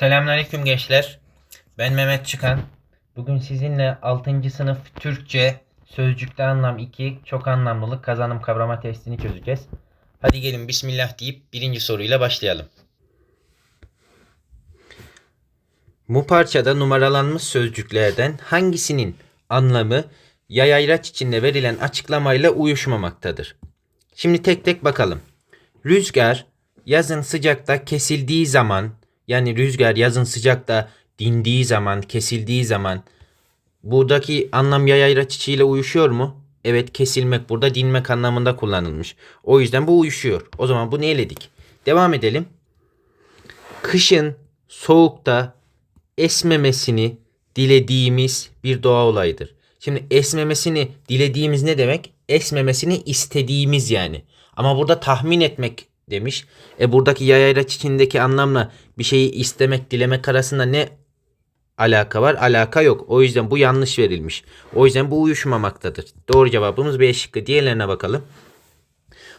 Selamünaleyküm gençler. Ben Mehmet Çıkan. Bugün sizinle 6. sınıf Türkçe sözcükte anlam 2 çok anlamlılık kazanım kavrama testini çözeceğiz. Hadi gelin bismillah deyip birinci soruyla başlayalım. Bu parçada numaralanmış sözcüklerden hangisinin anlamı yayayraç içinde verilen açıklamayla uyuşmamaktadır? Şimdi tek tek bakalım. Rüzgar yazın sıcakta kesildiği zaman yani rüzgar yazın sıcakta dindiği zaman, kesildiği zaman buradaki anlam yayayra çiçeğiyle uyuşuyor mu? Evet kesilmek burada dinmek anlamında kullanılmış. O yüzden bu uyuşuyor. O zaman bunu eledik. Devam edelim. Kışın soğukta esmemesini dilediğimiz bir doğa olayıdır. Şimdi esmemesini dilediğimiz ne demek? Esmemesini istediğimiz yani. Ama burada tahmin etmek demiş. E buradaki yayayraç içindeki anlamla bir şeyi istemek, dilemek arasında ne alaka var? Alaka yok. O yüzden bu yanlış verilmiş. O yüzden bu uyuşmamaktadır. Doğru cevabımız B şıkkı. Diğerlerine bakalım.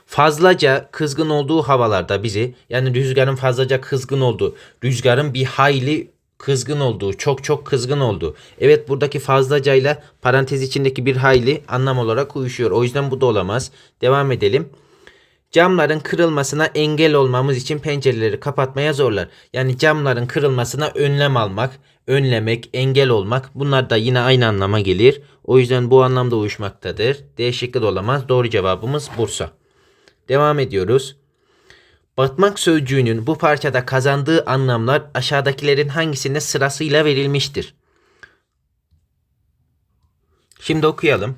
Fazlaca kızgın olduğu havalarda bizi yani rüzgarın fazlaca kızgın olduğu, rüzgarın bir hayli kızgın olduğu, çok çok kızgın olduğu. Evet buradaki fazlacayla parantez içindeki bir hayli anlam olarak uyuşuyor. O yüzden bu da olamaz. Devam edelim. Camların kırılmasına engel olmamız için pencereleri kapatmaya zorlar. Yani camların kırılmasına önlem almak, önlemek, engel olmak bunlar da yine aynı anlama gelir. O yüzden bu anlamda uyuşmaktadır. D şıkkı da olamaz. Doğru cevabımız Bursa. Devam ediyoruz. Batmak sözcüğünün bu parçada kazandığı anlamlar aşağıdakilerin hangisinde sırasıyla verilmiştir? Şimdi okuyalım.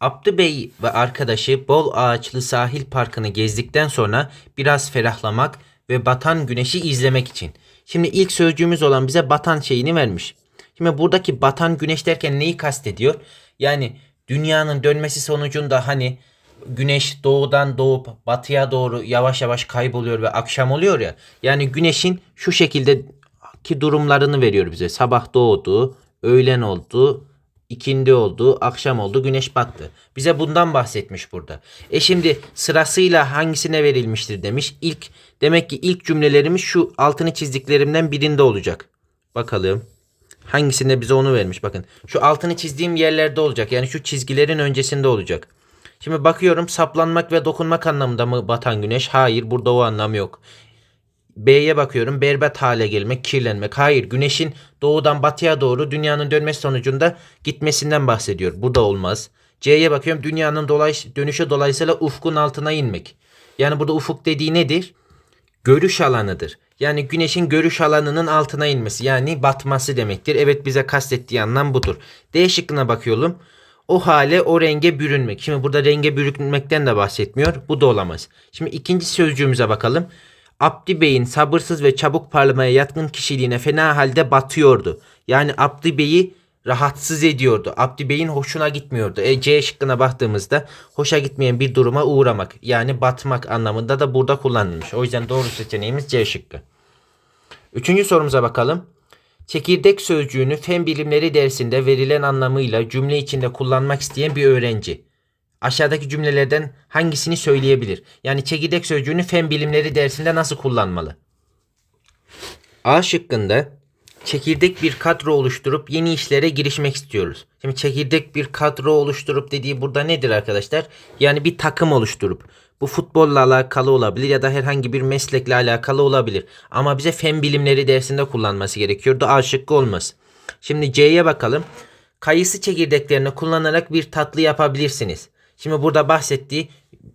Abdü Bey ve arkadaşı bol ağaçlı sahil parkını gezdikten sonra biraz ferahlamak ve batan güneşi izlemek için. Şimdi ilk sözcüğümüz olan bize batan şeyini vermiş. Şimdi buradaki batan güneş derken neyi kastediyor? Yani dünyanın dönmesi sonucunda hani güneş doğudan doğup batıya doğru yavaş yavaş kayboluyor ve akşam oluyor ya. Yani güneşin şu şekildeki durumlarını veriyor bize. Sabah doğdu, öğlen oldu, ikindi oldu, akşam oldu, güneş battı. Bize bundan bahsetmiş burada. E şimdi sırasıyla hangisine verilmiştir demiş. İlk demek ki ilk cümlelerimiz şu altını çizdiklerimden birinde olacak. Bakalım. Hangisinde bize onu vermiş bakın. Şu altını çizdiğim yerlerde olacak. Yani şu çizgilerin öncesinde olacak. Şimdi bakıyorum saplanmak ve dokunmak anlamında mı batan güneş? Hayır burada o anlam yok. B'ye bakıyorum berbat hale gelmek, kirlenmek. Hayır güneşin doğudan batıya doğru dünyanın dönmesi sonucunda gitmesinden bahsediyor. Bu da olmaz. C'ye bakıyorum dünyanın dolay dönüşü dolayısıyla ufkun altına inmek. Yani burada ufuk dediği nedir? Görüş alanıdır. Yani güneşin görüş alanının altına inmesi yani batması demektir. Evet bize kastettiği anlam budur. D şıkkına bakıyorum. O hale o renge bürünmek. Şimdi burada renge bürünmekten de bahsetmiyor. Bu da olamaz. Şimdi ikinci sözcüğümüze bakalım. Abdi Bey'in sabırsız ve çabuk parlamaya yatkın kişiliğine fena halde batıyordu. Yani Abdi Bey'i rahatsız ediyordu. Abdi Bey'in hoşuna gitmiyordu. E, C şıkkına baktığımızda hoşa gitmeyen bir duruma uğramak yani batmak anlamında da burada kullanılmış. O yüzden doğru seçeneğimiz C şıkkı. Üçüncü sorumuza bakalım. Çekirdek sözcüğünü fen bilimleri dersinde verilen anlamıyla cümle içinde kullanmak isteyen bir öğrenci. Aşağıdaki cümlelerden hangisini söyleyebilir? Yani çekirdek sözcüğünü fen bilimleri dersinde nasıl kullanmalı? A şıkkında çekirdek bir kadro oluşturup yeni işlere girişmek istiyoruz. Şimdi çekirdek bir kadro oluşturup dediği burada nedir arkadaşlar? Yani bir takım oluşturup bu futbolla alakalı olabilir ya da herhangi bir meslekle alakalı olabilir. Ama bize fen bilimleri dersinde kullanması gerekiyordu. A şıkkı olmaz. Şimdi C'ye bakalım. Kayısı çekirdeklerini kullanarak bir tatlı yapabilirsiniz. Şimdi burada bahsettiği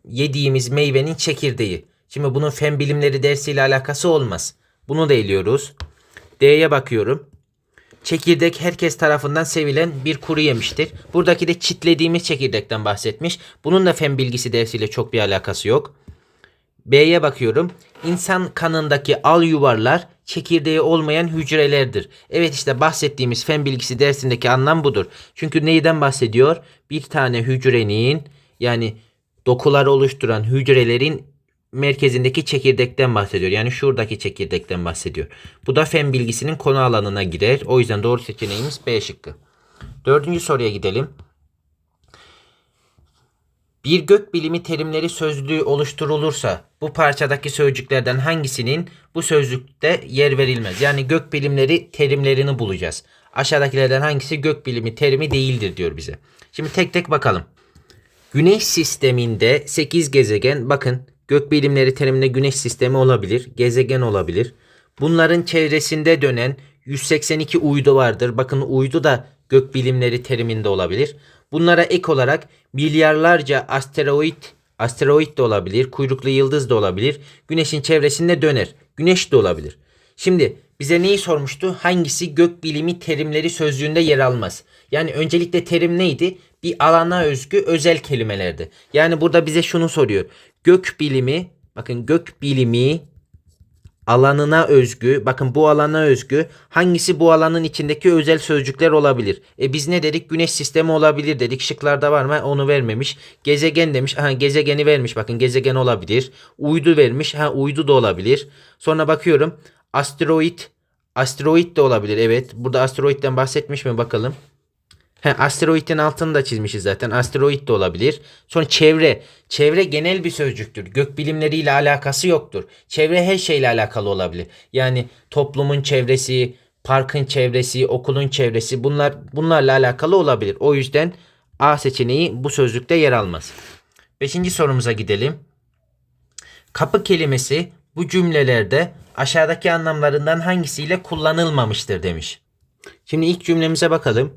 yediğimiz meyvenin çekirdeği. Şimdi bunun fen bilimleri dersiyle alakası olmaz. Bunu da eliyoruz. D'ye bakıyorum. Çekirdek herkes tarafından sevilen bir kuru yemiştir. Buradaki de çitlediğimiz çekirdekten bahsetmiş. Bunun da fen bilgisi dersiyle çok bir alakası yok. B'ye bakıyorum. İnsan kanındaki al yuvarlar çekirdeği olmayan hücrelerdir. Evet işte bahsettiğimiz fen bilgisi dersindeki anlam budur. Çünkü neyden bahsediyor? Bir tane hücrenin yani dokuları oluşturan hücrelerin merkezindeki çekirdekten bahsediyor. Yani şuradaki çekirdekten bahsediyor. Bu da fen bilgisinin konu alanına girer. O yüzden doğru seçeneğimiz B şıkkı. Dördüncü soruya gidelim. Bir gök bilimi terimleri sözlüğü oluşturulursa bu parçadaki sözcüklerden hangisinin bu sözlükte yer verilmez? Yani gök bilimleri terimlerini bulacağız. Aşağıdakilerden hangisi gök bilimi terimi değildir diyor bize. Şimdi tek tek bakalım. Güneş sisteminde 8 gezegen bakın gök bilimleri teriminde güneş sistemi olabilir, gezegen olabilir. Bunların çevresinde dönen 182 uydu vardır. Bakın uydu da gök bilimleri teriminde olabilir. Bunlara ek olarak milyarlarca asteroid asteroid de olabilir, kuyruklu yıldız da olabilir. Güneşin çevresinde döner. Güneş de olabilir. Şimdi bize neyi sormuştu? Hangisi gök bilimi terimleri sözlüğünde yer almaz? Yani öncelikle terim neydi? Bir alana özgü özel kelimelerdi. Yani burada bize şunu soruyor. Gök bilimi, bakın gök bilimi alanına özgü, bakın bu alana özgü hangisi bu alanın içindeki özel sözcükler olabilir? E biz ne dedik? Güneş sistemi olabilir dedik. Şıklarda var mı? Onu vermemiş. Gezegen demiş. Ha gezegeni vermiş. Bakın gezegen olabilir. Uydu vermiş. Ha uydu da olabilir. Sonra bakıyorum. Asteroid asteroid de olabilir. Evet. Burada asteroidden bahsetmiş mi bakalım. He, asteroidin altını da çizmişiz zaten. Asteroid de olabilir. Sonra çevre. Çevre genel bir sözcüktür. Gök bilimleriyle alakası yoktur. Çevre her şeyle alakalı olabilir. Yani toplumun çevresi, parkın çevresi, okulun çevresi bunlar bunlarla alakalı olabilir. O yüzden A seçeneği bu sözlükte yer almaz. Beşinci sorumuza gidelim. Kapı kelimesi bu cümlelerde aşağıdaki anlamlarından hangisiyle kullanılmamıştır demiş. Şimdi ilk cümlemize bakalım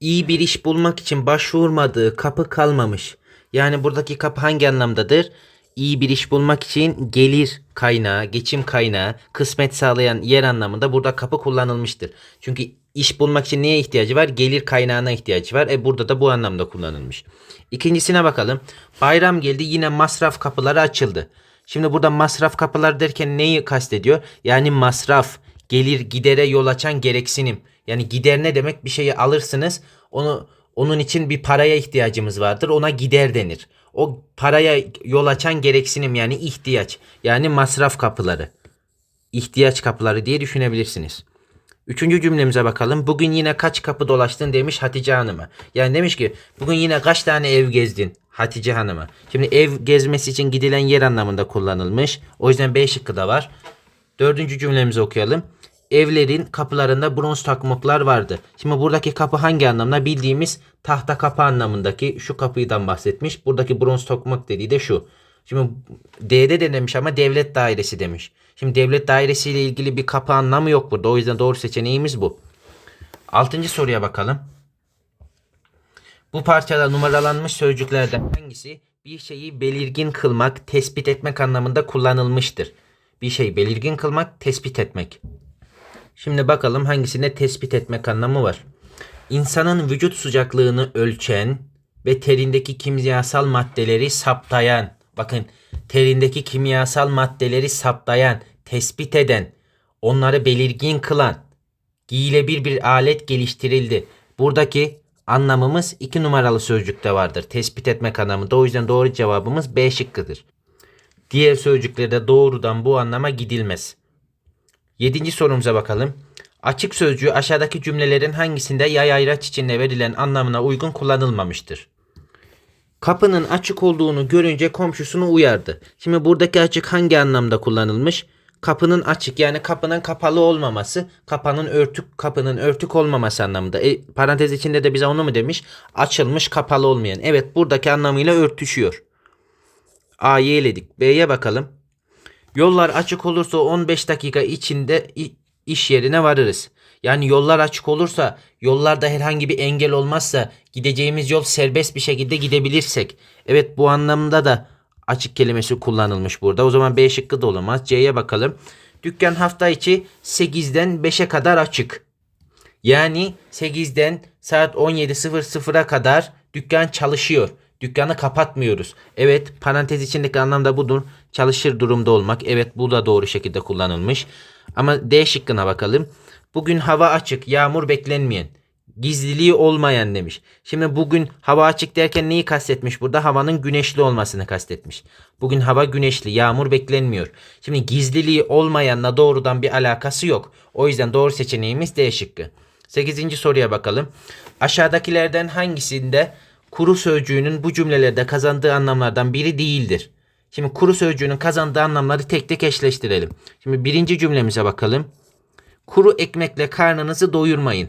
iyi bir iş bulmak için başvurmadığı kapı kalmamış. Yani buradaki kapı hangi anlamdadır? İyi bir iş bulmak için gelir kaynağı, geçim kaynağı, kısmet sağlayan yer anlamında burada kapı kullanılmıştır. Çünkü iş bulmak için neye ihtiyacı var? Gelir kaynağına ihtiyacı var. E burada da bu anlamda kullanılmış. İkincisine bakalım. Bayram geldi yine masraf kapıları açıldı. Şimdi burada masraf kapılar derken neyi kastediyor? Yani masraf, gelir gidere yol açan gereksinim. Yani gider ne demek? Bir şeyi alırsınız. Onu onun için bir paraya ihtiyacımız vardır. Ona gider denir. O paraya yol açan gereksinim yani ihtiyaç. Yani masraf kapıları. İhtiyaç kapıları diye düşünebilirsiniz. Üçüncü cümlemize bakalım. Bugün yine kaç kapı dolaştın demiş Hatice Hanım'a. Yani demiş ki bugün yine kaç tane ev gezdin Hatice Hanım'a. Şimdi ev gezmesi için gidilen yer anlamında kullanılmış. O yüzden B şıkkı da var. Dördüncü cümlemizi okuyalım evlerin kapılarında bronz takmaklar vardı. Şimdi buradaki kapı hangi anlamda? Bildiğimiz tahta kapı anlamındaki şu kapıdan bahsetmiş. Buradaki bronz tokmak dediği de şu. Şimdi D'de de demiş ama devlet dairesi demiş. Şimdi devlet dairesiyle ilgili bir kapı anlamı yok burada. O yüzden doğru seçeneğimiz bu. Altıncı soruya bakalım. Bu parçada numaralanmış sözcüklerden hangisi bir şeyi belirgin kılmak, tespit etmek anlamında kullanılmıştır? Bir şeyi belirgin kılmak, tespit etmek. Şimdi bakalım hangisinde tespit etmek anlamı var. İnsanın vücut sıcaklığını ölçen ve terindeki kimyasal maddeleri saptayan. Bakın terindeki kimyasal maddeleri saptayan, tespit eden, onları belirgin kılan, giyilebilir bir alet geliştirildi. Buradaki anlamımız iki numaralı sözcükte vardır. Tespit etmek anlamında. O yüzden doğru cevabımız B şıkkıdır. Diğer sözcüklerde doğrudan bu anlama gidilmez. Yedinci sorumuza bakalım. Açık sözcüğü aşağıdaki cümlelerin hangisinde yay ayraç içinde verilen anlamına uygun kullanılmamıştır? Kapının açık olduğunu görünce komşusunu uyardı. Şimdi buradaki açık hangi anlamda kullanılmış? Kapının açık yani kapının kapalı olmaması, kapının örtük kapının örtük olmaması anlamında. E, parantez içinde de bize onu mu demiş? Açılmış kapalı olmayan. Evet buradaki anlamıyla örtüşüyor. A'yı eledik. B'ye bakalım. Yollar açık olursa 15 dakika içinde iş yerine varırız. Yani yollar açık olursa, yollarda herhangi bir engel olmazsa, gideceğimiz yol serbest bir şekilde gidebilirsek. Evet bu anlamda da açık kelimesi kullanılmış burada. O zaman B şıkkı da olamaz. C'ye bakalım. Dükkan hafta içi 8'den 5'e kadar açık. Yani 8'den saat 17.00'a kadar dükkan çalışıyor. Dükkanı kapatmıyoruz. Evet parantez içindeki anlamda budur. Çalışır durumda olmak. Evet bu da doğru şekilde kullanılmış. Ama D şıkkına bakalım. Bugün hava açık, yağmur beklenmeyen. Gizliliği olmayan demiş. Şimdi bugün hava açık derken neyi kastetmiş burada? Havanın güneşli olmasını kastetmiş. Bugün hava güneşli, yağmur beklenmiyor. Şimdi gizliliği olmayanla doğrudan bir alakası yok. O yüzden doğru seçeneğimiz D şıkkı. 8. soruya bakalım. Aşağıdakilerden hangisinde kuru sözcüğünün bu cümlelerde kazandığı anlamlardan biri değildir. Şimdi kuru sözcüğünün kazandığı anlamları tek tek eşleştirelim. Şimdi birinci cümlemize bakalım. Kuru ekmekle karnınızı doyurmayın.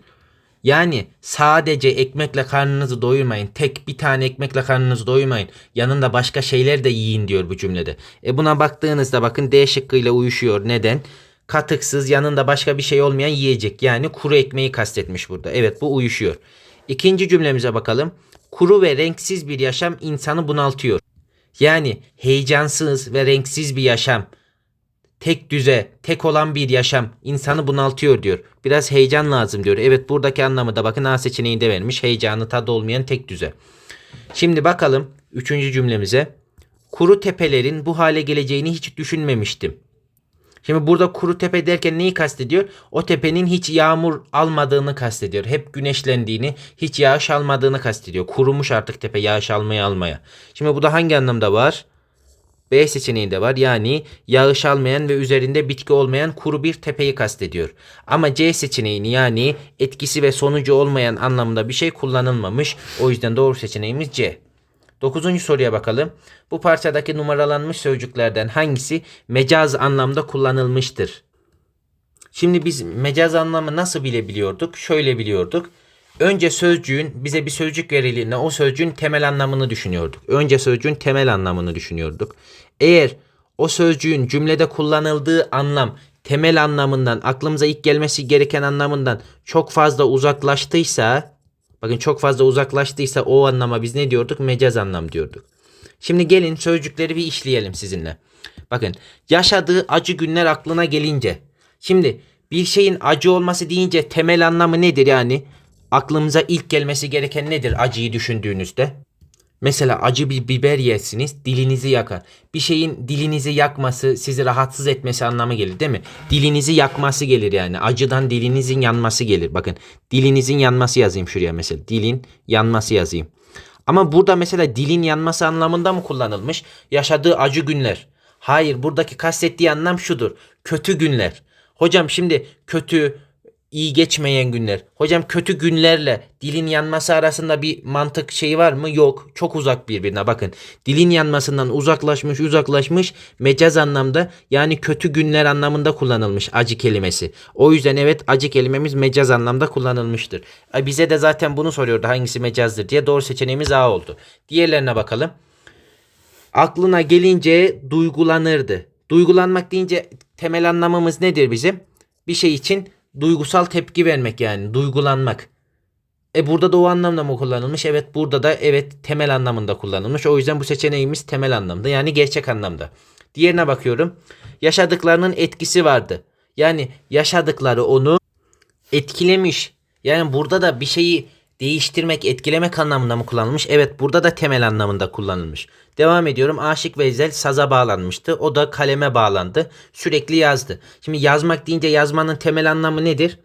Yani sadece ekmekle karnınızı doyurmayın. Tek bir tane ekmekle karnınızı doyurmayın. Yanında başka şeyler de yiyin diyor bu cümlede. E buna baktığınızda bakın D şıkkıyla uyuşuyor. Neden? Katıksız yanında başka bir şey olmayan yiyecek. Yani kuru ekmeği kastetmiş burada. Evet bu uyuşuyor. İkinci cümlemize bakalım. Kuru ve renksiz bir yaşam insanı bunaltıyor. Yani heyecansız ve renksiz bir yaşam tek düze, tek olan bir yaşam insanı bunaltıyor diyor. Biraz heyecan lazım diyor. Evet buradaki anlamı da bakın A seçeneğinde vermiş. Heyecanı tadı olmayan tek düze. Şimdi bakalım üçüncü cümlemize. Kuru tepelerin bu hale geleceğini hiç düşünmemiştim. Şimdi burada kuru tepe derken neyi kastediyor? O tepenin hiç yağmur almadığını kastediyor. Hep güneşlendiğini, hiç yağış almadığını kastediyor. Kurumuş artık tepe yağış almaya almaya. Şimdi bu da hangi anlamda var? B seçeneğinde var. Yani yağış almayan ve üzerinde bitki olmayan kuru bir tepeyi kastediyor. Ama C seçeneğini yani etkisi ve sonucu olmayan anlamında bir şey kullanılmamış. O yüzden doğru seçeneğimiz C. Dokuzuncu soruya bakalım. Bu parçadaki numaralanmış sözcüklerden hangisi mecaz anlamda kullanılmıştır? Şimdi biz mecaz anlamı nasıl bilebiliyorduk? Şöyle biliyorduk. Önce sözcüğün bize bir sözcük verildiğinde o sözcüğün temel anlamını düşünüyorduk. Önce sözcüğün temel anlamını düşünüyorduk. Eğer o sözcüğün cümlede kullanıldığı anlam temel anlamından aklımıza ilk gelmesi gereken anlamından çok fazla uzaklaştıysa bakın çok fazla uzaklaştıysa o anlama biz ne diyorduk? Mecaz anlam diyorduk. Şimdi gelin sözcükleri bir işleyelim sizinle. Bakın yaşadığı acı günler aklına gelince. Şimdi bir şeyin acı olması deyince temel anlamı nedir yani? Aklımıza ilk gelmesi gereken nedir acıyı düşündüğünüzde? Mesela acı bir biber yersiniz dilinizi yakar. Bir şeyin dilinizi yakması sizi rahatsız etmesi anlamı gelir değil mi? Dilinizi yakması gelir yani. Acıdan dilinizin yanması gelir. Bakın dilinizin yanması yazayım şuraya mesela. Dilin yanması yazayım. Ama burada mesela dilin yanması anlamında mı kullanılmış? Yaşadığı acı günler. Hayır buradaki kastettiği anlam şudur. Kötü günler. Hocam şimdi kötü, iyi geçmeyen günler. Hocam kötü günlerle dilin yanması arasında bir mantık şeyi var mı? Yok. Çok uzak birbirine. Bakın dilin yanmasından uzaklaşmış uzaklaşmış mecaz anlamda yani kötü günler anlamında kullanılmış acı kelimesi. O yüzden evet acı kelimemiz mecaz anlamda kullanılmıştır. E, Bize de zaten bunu soruyordu hangisi mecazdır diye. Doğru seçeneğimiz A oldu. Diğerlerine bakalım. Aklına gelince duygulanırdı. Duygulanmak deyince temel anlamımız nedir bizim? Bir şey için duygusal tepki vermek yani duygulanmak. E burada da o anlamda mı kullanılmış? Evet burada da evet temel anlamında kullanılmış. O yüzden bu seçeneğimiz temel anlamda yani gerçek anlamda. Diğerine bakıyorum. Yaşadıklarının etkisi vardı. Yani yaşadıkları onu etkilemiş. Yani burada da bir şeyi değiştirmek, etkilemek anlamında mı kullanılmış? Evet burada da temel anlamında kullanılmış. Devam ediyorum. Aşık Veysel saza bağlanmıştı. O da kaleme bağlandı. Sürekli yazdı. Şimdi yazmak deyince yazmanın temel anlamı nedir?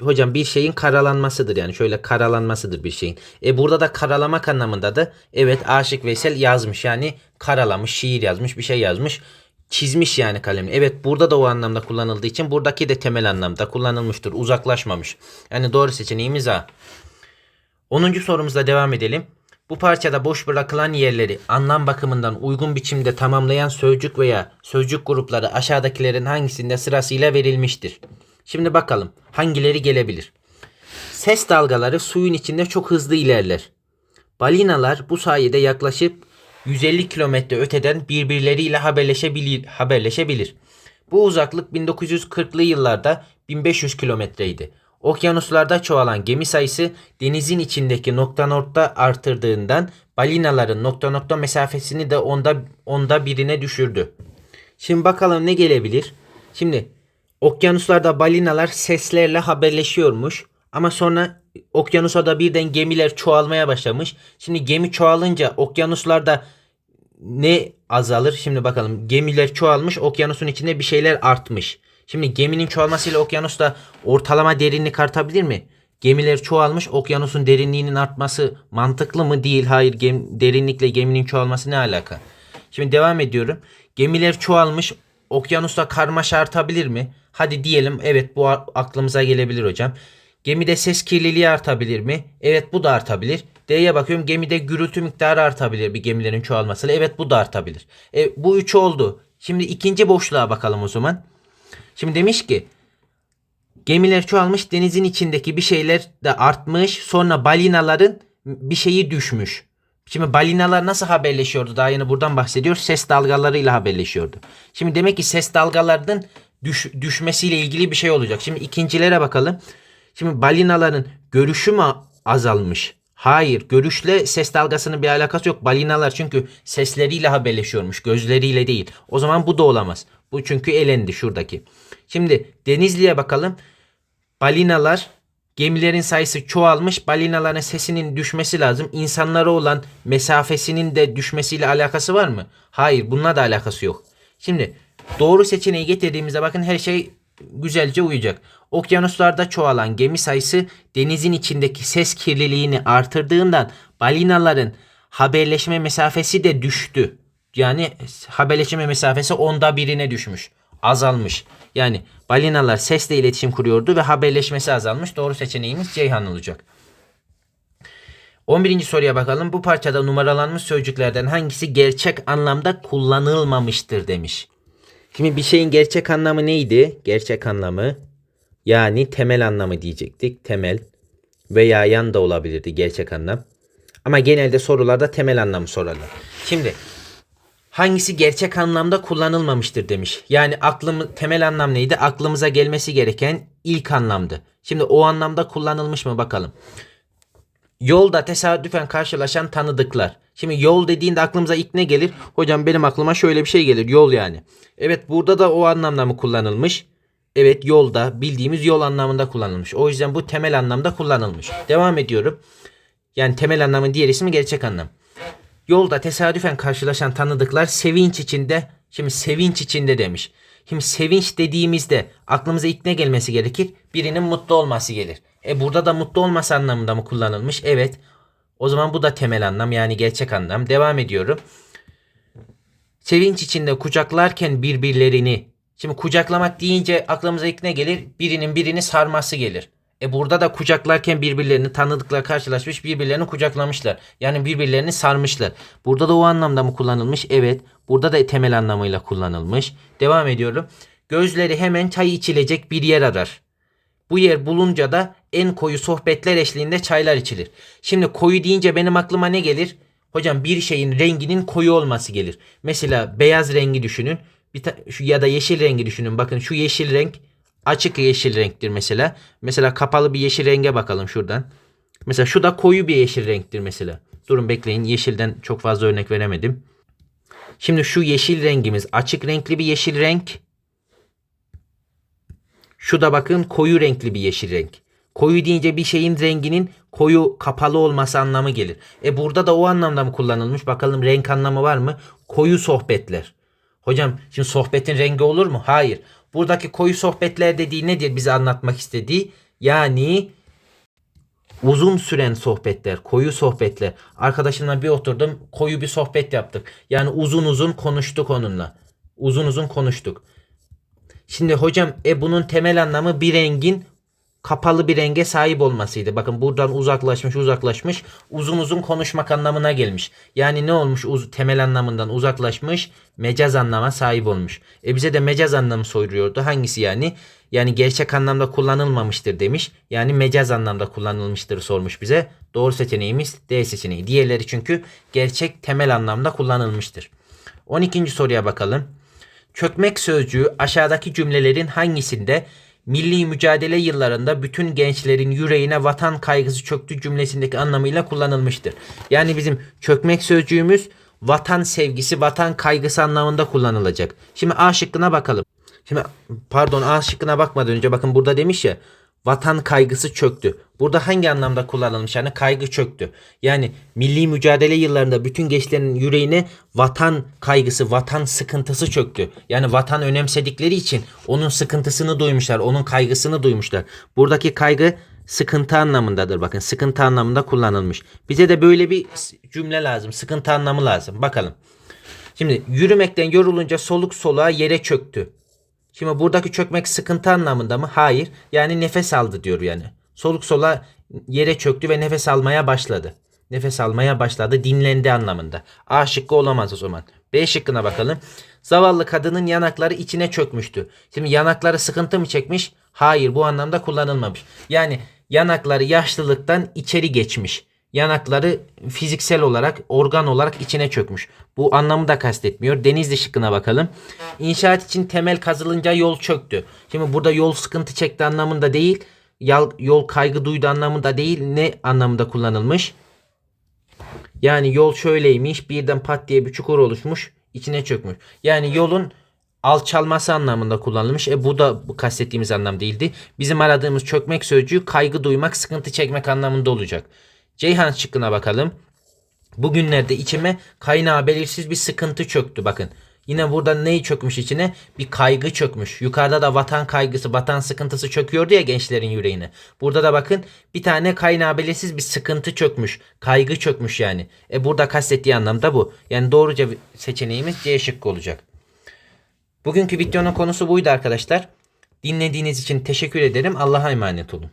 Hocam bir şeyin karalanmasıdır yani şöyle karalanmasıdır bir şeyin. E burada da karalamak anlamında da evet Aşık Veysel yazmış yani karalamış, şiir yazmış, bir şey yazmış. Çizmiş yani kalemle. Evet burada da o anlamda kullanıldığı için buradaki de temel anlamda kullanılmıştır. Uzaklaşmamış. Yani doğru seçeneğimiz A. 10. sorumuzla devam edelim. Bu parçada boş bırakılan yerleri anlam bakımından uygun biçimde tamamlayan sözcük veya sözcük grupları aşağıdakilerin hangisinde sırasıyla verilmiştir? Şimdi bakalım hangileri gelebilir? Ses dalgaları suyun içinde çok hızlı ilerler. Balinalar bu sayede yaklaşık 150 kilometre öteden birbirleriyle haberleşebilir, haberleşebilir. Bu uzaklık 1940'lı yıllarda 1500 kilometreydi. Okyanuslarda çoğalan gemi sayısı denizin içindeki nokta nokta artırdığından balinaların nokta nokta mesafesini de onda, onda birine düşürdü. Şimdi bakalım ne gelebilir? Şimdi okyanuslarda balinalar seslerle haberleşiyormuş. Ama sonra okyanusa da birden gemiler çoğalmaya başlamış. Şimdi gemi çoğalınca okyanuslarda ne azalır? Şimdi bakalım gemiler çoğalmış okyanusun içinde bir şeyler artmış. Şimdi geminin çoğalmasıyla okyanusta ortalama derinlik artabilir mi? Gemiler çoğalmış okyanusun derinliğinin artması mantıklı mı? Değil. Hayır gem, derinlikle geminin çoğalması ne alaka? Şimdi devam ediyorum. Gemiler çoğalmış okyanusta karmaşa artabilir mi? Hadi diyelim evet bu aklımıza gelebilir hocam. Gemide ses kirliliği artabilir mi? Evet bu da artabilir. D'ye bakıyorum. Gemide gürültü miktarı artabilir bir gemilerin çoğalmasıyla. Evet bu da artabilir. E, bu üç oldu. Şimdi ikinci boşluğa bakalım o zaman. Şimdi demiş ki gemiler çoğalmış denizin içindeki bir şeyler de artmış. Sonra balinaların bir şeyi düşmüş. Şimdi balinalar nasıl haberleşiyordu? Daha yeni buradan bahsediyor. Ses dalgalarıyla haberleşiyordu. Şimdi demek ki ses dalgalarının düş, düşmesiyle ilgili bir şey olacak. Şimdi ikincilere bakalım. Şimdi balinaların görüşü mü azalmış? Hayır. Görüşle ses dalgasının bir alakası yok. Balinalar çünkü sesleriyle haberleşiyormuş. Gözleriyle değil. O zaman bu da olamaz. Bu çünkü elendi şuradaki. Şimdi Denizli'ye bakalım. Balinalar gemilerin sayısı çoğalmış. Balinaların sesinin düşmesi lazım. İnsanlara olan mesafesinin de düşmesiyle alakası var mı? Hayır, bununla da alakası yok. Şimdi doğru seçeneği getirdiğimizde bakın her şey güzelce uyacak. Okyanuslarda çoğalan gemi sayısı denizin içindeki ses kirliliğini artırdığından balinaların haberleşme mesafesi de düştü. Yani haberleşme mesafesi onda birine düşmüş. Azalmış. Yani balinalar sesle iletişim kuruyordu ve haberleşmesi azalmış. Doğru seçeneğimiz Ceyhan olacak. 11. soruya bakalım. Bu parçada numaralanmış sözcüklerden hangisi gerçek anlamda kullanılmamıştır demiş. Şimdi bir şeyin gerçek anlamı neydi? Gerçek anlamı yani temel anlamı diyecektik. Temel veya yan da olabilirdi gerçek anlam. Ama genelde sorularda temel anlamı sorarlar. Şimdi hangisi gerçek anlamda kullanılmamıştır demiş. Yani aklım temel anlam neydi? Aklımıza gelmesi gereken ilk anlamdı. Şimdi o anlamda kullanılmış mı bakalım. Yolda tesadüfen karşılaşan tanıdıklar. Şimdi yol dediğinde aklımıza ilk ne gelir? Hocam benim aklıma şöyle bir şey gelir. Yol yani. Evet burada da o anlamda mı kullanılmış? Evet yolda bildiğimiz yol anlamında kullanılmış. O yüzden bu temel anlamda kullanılmış. Devam ediyorum. Yani temel anlamın diğer ismi gerçek anlam. Yolda tesadüfen karşılaşan tanıdıklar sevinç içinde. Şimdi sevinç içinde demiş. Şimdi sevinç dediğimizde aklımıza ilk ne gelmesi gerekir? Birinin mutlu olması gelir. E burada da mutlu olması anlamında mı kullanılmış? Evet. O zaman bu da temel anlam yani gerçek anlam. Devam ediyorum. Sevinç içinde kucaklarken birbirlerini. Şimdi kucaklamak deyince aklımıza ilk ne gelir? Birinin birini sarması gelir. E burada da kucaklarken birbirlerini tanıdıklar karşılaşmış birbirlerini kucaklamışlar. Yani birbirlerini sarmışlar. Burada da o anlamda mı kullanılmış? Evet. Burada da temel anlamıyla kullanılmış. Devam ediyorum. Gözleri hemen çay içilecek bir yer arar. Bu yer bulunca da en koyu sohbetler eşliğinde çaylar içilir. Şimdi koyu deyince benim aklıma ne gelir? Hocam bir şeyin renginin koyu olması gelir. Mesela beyaz rengi düşünün. Bir şu ya da yeşil rengi düşünün. Bakın şu yeşil renk açık yeşil renktir mesela. Mesela kapalı bir yeşil renge bakalım şuradan. Mesela şu da koyu bir yeşil renktir mesela. Durun bekleyin. Yeşilden çok fazla örnek veremedim. Şimdi şu yeşil rengimiz açık renkli bir yeşil renk. Şu da bakın koyu renkli bir yeşil renk. Koyu deyince bir şeyin renginin koyu kapalı olması anlamı gelir. E burada da o anlamda mı kullanılmış? Bakalım renk anlamı var mı? Koyu sohbetler. Hocam şimdi sohbetin rengi olur mu? Hayır. Buradaki koyu sohbetler dediği nedir bize anlatmak istediği? Yani uzun süren sohbetler, koyu sohbetler. Arkadaşımla bir oturdum, koyu bir sohbet yaptık. Yani uzun uzun konuştuk onunla. Uzun uzun konuştuk. Şimdi hocam e bunun temel anlamı bir rengin kapalı bir renge sahip olmasıydı. Bakın buradan uzaklaşmış uzaklaşmış uzun uzun konuşmak anlamına gelmiş. Yani ne olmuş uz temel anlamından uzaklaşmış mecaz anlama sahip olmuş. E bize de mecaz anlamı soruyordu. Hangisi yani? Yani gerçek anlamda kullanılmamıştır demiş. Yani mecaz anlamda kullanılmıştır sormuş bize. Doğru seçeneğimiz D seçeneği. Diğerleri çünkü gerçek temel anlamda kullanılmıştır. 12. soruya bakalım. Çökmek sözcüğü aşağıdaki cümlelerin hangisinde milli mücadele yıllarında bütün gençlerin yüreğine vatan kaygısı çöktü cümlesindeki anlamıyla kullanılmıştır. Yani bizim çökmek sözcüğümüz vatan sevgisi, vatan kaygısı anlamında kullanılacak. Şimdi A şıkkına bakalım. Şimdi pardon A şıkkına bakmadan önce bakın burada demiş ya vatan kaygısı çöktü. Burada hangi anlamda kullanılmış? Yani kaygı çöktü. Yani milli mücadele yıllarında bütün gençlerin yüreğine vatan kaygısı, vatan sıkıntısı çöktü. Yani vatan önemsedikleri için onun sıkıntısını duymuşlar, onun kaygısını duymuşlar. Buradaki kaygı sıkıntı anlamındadır. Bakın sıkıntı anlamında kullanılmış. Bize de böyle bir cümle lazım. Sıkıntı anlamı lazım. Bakalım. Şimdi yürümekten yorulunca soluk soluğa yere çöktü. Şimdi buradaki çökmek sıkıntı anlamında mı? Hayır. Yani nefes aldı diyor yani. Soluk sola yere çöktü ve nefes almaya başladı. Nefes almaya başladı. Dinlendi anlamında. A şıkkı olamaz o zaman. B şıkkına bakalım. Zavallı kadının yanakları içine çökmüştü. Şimdi yanakları sıkıntı mı çekmiş? Hayır bu anlamda kullanılmamış. Yani yanakları yaşlılıktan içeri geçmiş. Yanakları fiziksel olarak, organ olarak içine çökmüş. Bu anlamı da kastetmiyor. Denizli şıkkına bakalım. İnşaat için temel kazılınca yol çöktü. Şimdi burada yol sıkıntı çekti anlamında değil. Yol, kaygı duydu anlamında değil. Ne anlamında kullanılmış? Yani yol şöyleymiş. Birden pat diye bir çukur oluşmuş. içine çökmüş. Yani yolun alçalması anlamında kullanılmış. E bu da bu kastettiğimiz anlam değildi. Bizim aradığımız çökmek sözcüğü kaygı duymak, sıkıntı çekmek anlamında olacak. Ceyhan şıkkına bakalım. Bugünlerde içime kaynağı belirsiz bir sıkıntı çöktü bakın. Yine burada neyi çökmüş içine? Bir kaygı çökmüş. Yukarıda da vatan kaygısı, vatan sıkıntısı çöküyordu ya gençlerin yüreğine. Burada da bakın bir tane kaynağı belirsiz bir sıkıntı çökmüş. Kaygı çökmüş yani. E burada kastettiği anlamda bu. Yani doğruca seçeneğimiz C şıkkı olacak. Bugünkü videonun konusu buydu arkadaşlar. Dinlediğiniz için teşekkür ederim. Allah'a emanet olun.